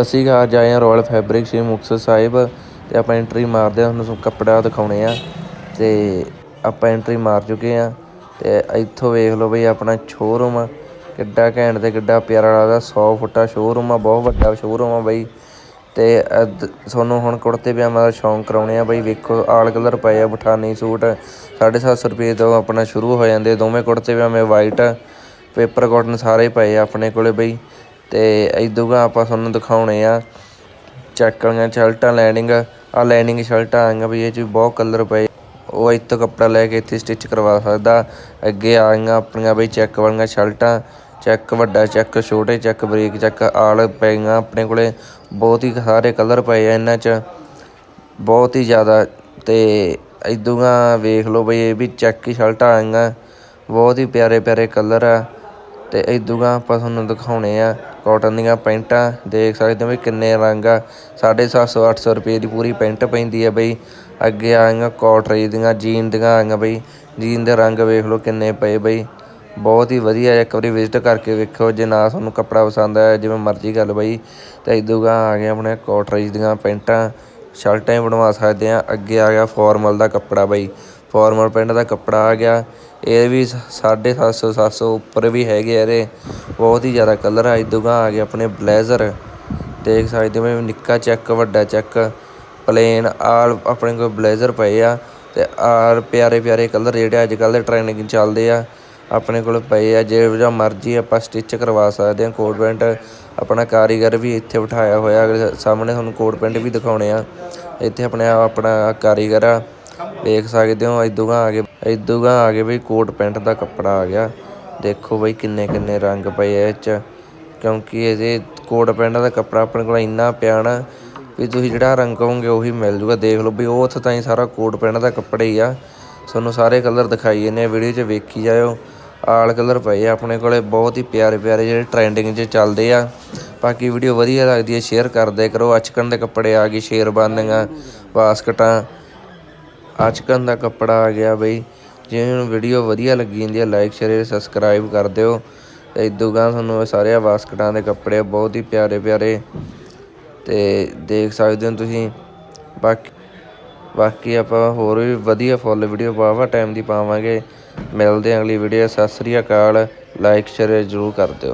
ਸਤਿ ਸ਼੍ਰੀ ਅਕਾਲ ਅੱਜ ਆਏ ਹਾਂ ਰਾਇਲ ਫੈਬਰਿਕ ਸ਼੍ਰੀ ਮੁਕਤਸਰ ਸਾਹਿਬ ਤੇ ਆਪਾਂ ਐਂਟਰੀ ਮਾਰਦੇ ਹਾਂ, ਤੁਹਾਨੂੰ ਕੱਪੜਾ ਦਿਖਾਉਣੇ ਆ ਤੇ ਆਪਾਂ ਐਂਟਰੀ ਮਾਰ ਚੁੱਕੇ ਆ ਤੇ ਇੱਥੋਂ ਵੇਖ ਲਓ ਬਈ ਆਪਣਾ ਸ਼ੋਰੂਮ ਆ ਕਿੱਡਾ ਘੈਂਟ ਤੇ ਕਿੱਡਾ ਪਿਆਰਾ ਲੱਗਦਾ 100 ਫੁੱਟਾ ਸ਼ੋਰੂਮ ਆ, ਬਹੁਤ ਵੱਡਾ ਸ਼ੋਰੂਮ ਆ ਬਈ ਤੇ ਇੱਧ- ਤੁਹਾਨੂੰ ਹੁਣ ਕੁੜਤੇ ਪਜਾਮਾ ਦਾ ਸ਼ੌਂਕ ਕਰਾਉਣੇ ਆ ਬਈ, ਵੇਖੋ ਆਲ ਕਲਰ ਪਏ ਆ ਬਠਾਨੀ ਸੂਟ 750 ਰੁਪਏ ਤੋਂ ਆਪਣਾ ਸ਼ੁਰੂ ਹੋ ਜਾਂਦੇ ਦੋਵੇਂ ਕੁੜਤੇ ਪਜਾਮੇ ਵਾਈਟ ਪੇਪਰ ਕਾਟਨ ਸਾਰੇ ਪਏ ਆ ਆਪਣੇ ਕੋਲੇ ਬਈ ਤੇ ਇਦੂਗਾ ਆਪਾਂ ਤੁਹਾਨੂੰ ਦਿਖਾਉਣੇ ਆ ਚੈੱਕ ਵਾਲੀਆਂ ਸ਼ਰਟਾਂ, ਲੈਨਿੰਗ। ਆ ਲੈਨਿੰਗ ਸ਼ਰਟਾਂ ਆਈਆਂ ਵੀ, ਇਹ ਚ ਵੀ ਬਹੁਤ ਕਲਰ ਪਏ। ਉਹ ਇੱਥੋਂ ਕੱਪੜਾ ਲੈ ਕੇ ਇੱਥੇ ਸਟਿਚ ਕਰਵਾ ਸਕਦਾ। ਅੱਗੇ ਆਈਆਂ ਆਪਣੀਆਂ ਬਈ ਚੈੱਕ ਵਾਲੀਆਂ ਸ਼ਰਟਾਂ। ਚੈੱਕ ਵੱਡਾ ਚੈੱਕ ਛੋਟੇ ਚੈੱਕ ਬਰੀਕ ਚੈੱਕ ਆਲ ਪਈਆਂ ਆਪਣੇ ਕੋਲੇ। ਬਹੁਤ ਹੀ ਸਾਰੇ ਕਲਰ ਪਏ ਆ ਇਹਨਾਂ 'ਚ। ਬਹੁਤ ਹੀ ਜ਼ਿਆਦਾ। ਤੇ ਇਦੂਗਾ ਵੇਖ ਲਓ ਬਈ, ਇਹ ਵੀ ਚੈੱਕ ਹੀ ਸ਼ਰਟਾਂ ਆਈਆਂ। ਬਹੁਤ ਹੀ ਪਿਆਰੇ ਪਿਆਰੇ ਕਲਰ ਆ। ਤੇ ਇਦੂਗਾ ਆਪਾਂ ਤੁਹਾਨੂੰ ਦਿਖਾਉਣੇ ਆ ਕਾਟਨ ਦੀਆਂ ਪੈਂਟਾਂ, ਦੇਖ ਸਕਦੇ ਹੋ ਵੀ ਕਿੰਨੇ ਰੰਗ ਆ। 750 800 ਰੁਪਏ ਦੀ ਪੂਰੀ ਪੈਂਟ ਪੈਂਦੀ ਆ ਬਈ। ਅੱਗੇ ਆਈਆਂ ਕੋਟਰੀ ਦੀਆਂ ਜੀਨ ਦੀਆਂ ਆਈਆਂ ਬਈ। ਜੀਨ ਦੇ ਰੰਗ ਵੇਖ ਲਓ ਕਿੰਨੇ ਪਏ ਬਈ। ਬਹੁਤ ਹੀ ਵਧੀਆ, ਇੱਕ ਵਾਰੀ ਵਿਜ਼ਿਟ ਕਰਕੇ ਵੇਖੋ ਜੇ ਨਾ ਤੁਹਾਨੂੰ ਕੱਪੜਾ ਪਸੰਦ ਆਇਆ, ਜਿਵੇਂ ਮਰਜ਼ੀ ਗੱਲ ਬਈ। ਤੇ ਇਦੂਗਾ ਆ ਗਏ ਆਪਣੇ ਕੋਟਰੀ ਦੀਆਂ ਪੈਂਟਾਂ। ਸ਼ਰਟਾਂ ਹੀ ਬਣਵਾ ਸਕਦੇ ਆ। ਅੱਗੇ ਆ ਗਿਆ ਫਾਰਮਲ ਦਾ ਕੱਪੜਾ ਬਈ। ਫੋਰਮਲ ਪੈਂਟ ਦਾ ਕੱਪੜਾ ਆ ਗਿਆ। ਇਹ ਵੀ 750 700 ਉੱਪਰ ਵੀ ਹੈਗੇ ਆ ਇਹਦੇ। ਬਹੁਤ ਹੀ ਜ਼ਿਆਦਾ ਕਲਰ ਆ ਇਦੂਗਾ ਆ ਗਏ ਆਪਣੇ ਬਲੇਜ਼ਰ ਦੇਖ ਸਕਦੇ ਹੋ ਵੀ ਨਿੱਕਾ ਚੈੱਕ ਵੱਡਾ ਚੈੱਕ ਪਲੇਨ ਆਲ ਆਪਣੇ ਕੋਲ ਬਲੇਜ਼ਰ ਪਏ ਆ ਤੇ ਆਲ ਪਿਆਰੇ ਪਿਆਰੇ ਕਲਰ ਜਿਹੜੇ ਅੱਜ ਕੱਲ੍ਹ ਦੇ ਟ੍ਰੈਂਡਿੰਗ ਚੱਲਦੇ ਆ। ਆਪਣੇ ਕੋਲ ਪਏ ਆ, ਜੇ ਜਿਹੜਾ ਮਰਜ਼ੀ ਆਪਾਂ ਸਟਿਚ ਕਰਵਾ ਸਕਦੇ ਆ। ਕੋਟ ਪੈਂਟ ਆਪਣਾ ਕਾਰੀਗਰ ਵੀ ਇੱਥੇ ਬਿਠਾਇਆ ਹੋਇਆ। ਅਗਲੇ ਸਾਹਮਣੇ ਤੁਹਾਨੂੰ ਕੋਟ ਪੈਂਟ ਵੀ ਦਿਖਾਉਣੇ ਆ। ਇੱਥੇ ਆਪਣੇ ਆਹ ਆਪਣਾ ਕਾਰੀਗਰ ਆ। ਵੇਖ ਸਕਦੇ ਹੋ ਇਦੂਗਾ ਆ ਗਏ ਇਦੂਗਾ ਆ ਗਏ ਬਈ, ਕੋਟ ਪੈਂਟ ਦਾ ਕੱਪੜਾ ਆ ਗਿਆ। ਦੇਖੋ ਬਈ ਕਿੰਨੇ ਕਿੰਨੇ ਰੰਗ ਪਏ ਆ ਇਹ 'ਚ। ਕਿਉਂਕਿ ਇਹਦੇ ਕੋਟ ਪੈਂਟ ਦਾ ਕੱਪੜਾ ਆਪਣੇ ਕੋਲ ਇੰਨਾ ਪਿਆ ਨਾ ਵੀ ਤੁਸੀਂ ਜਿਹੜਾ ਰੰਗ ਕਹੋਗੇ ਉਹੀ ਮਿਲ ਜੂਗਾ। ਦੇਖ ਲਓ ਵੀ ਉਹ ਉੱਥੇ ਤਾਂ ਹੀ ਸਾਰਾ ਕੋਟ ਪੈਂਟ ਦਾ ਕੱਪੜਾ ਹੀ ਆ। ਤੁਹਾਨੂੰ ਸਾਰੇ ਕਲਰ ਦਿਖਾਈ ਜਾਂਦੇ ਆ, ਵੀਡੀਓ 'ਚ ਵੇਖੀ ਜਾਇਓ। ਆਲ ਕਲਰ ਪਏ ਆ ਆਪਣੇ ਕੋਲੇ, ਬਹੁਤ ਹੀ ਪਿਆਰੇ ਪਿਆਰੇ ਜਿਹੜੇ ਟ੍ਰੈਂਡਿੰਗ 'ਚ ਚੱਲਦੇ ਆ। ਬਾਕੀ ਵੀਡੀਓ ਵਧੀਆ ਲੱਗਦੀ ਹੈ, ਸ਼ੇਅਰ ਕਰਦੇ ਕਰੋ। ਅਚਕਨ ਦੇ ਕੱਪੜੇ ਆ ਗਏ ਸ਼ੇਰਬਾਨੀਆਂ ਬਾਸਕਟਾਂ। ਅਚਕਨ ਦਾ ਕੱਪੜਾ ਆ ਗਿਆ ਬਈ। ਜੇ ਤੁਹਾਨੂੰ ਵੀਡੀਓ ਵਧੀਆ ਲੱਗੀ ਹੁੰਦੀ ਹੈ ਲਾਈਕ ਸ਼ੇਅਰ ਸਬਸਕ੍ਰਾਈਬ ਕਰ ਦਿਓ। ਤੇ ਇਦੋਂ ਗਾਂ ਤੁਹਾਨੂੰ ਇਹ ਸਾਰੇ ਬਾਸਕਟਾਂ ਦੇ ਕੱਪੜੇ ਬਹੁਤ ਹੀ ਪਿਆਰੇ ਪਿਆਰੇ ਤੇ ਦੇਖ ਸਕਦੇ ਹੋ ਤੁਸੀਂ। ਬਾਕੀ ਬਾਕੀ ਆਪਾਂ ਹੋਰ ਵੀ ਵਧੀਆ ਫੁੱਲ ਵੀਡੀਓ ਵਾਹਵਾ ਟਾਈਮ ਦੀ ਪਾਵਾਂਗੇ। ਮਿਲਦੇ ਹਾਂ ਅਗਲੀ ਵੀਡੀਓ ਸਤਿ ਸ੍ਰੀ ਅਕਾਲ ਲਾਈਕ ਸ਼ੇਅਰ ਜ਼ਰੂਰ ਕਰ ਦਿਓ।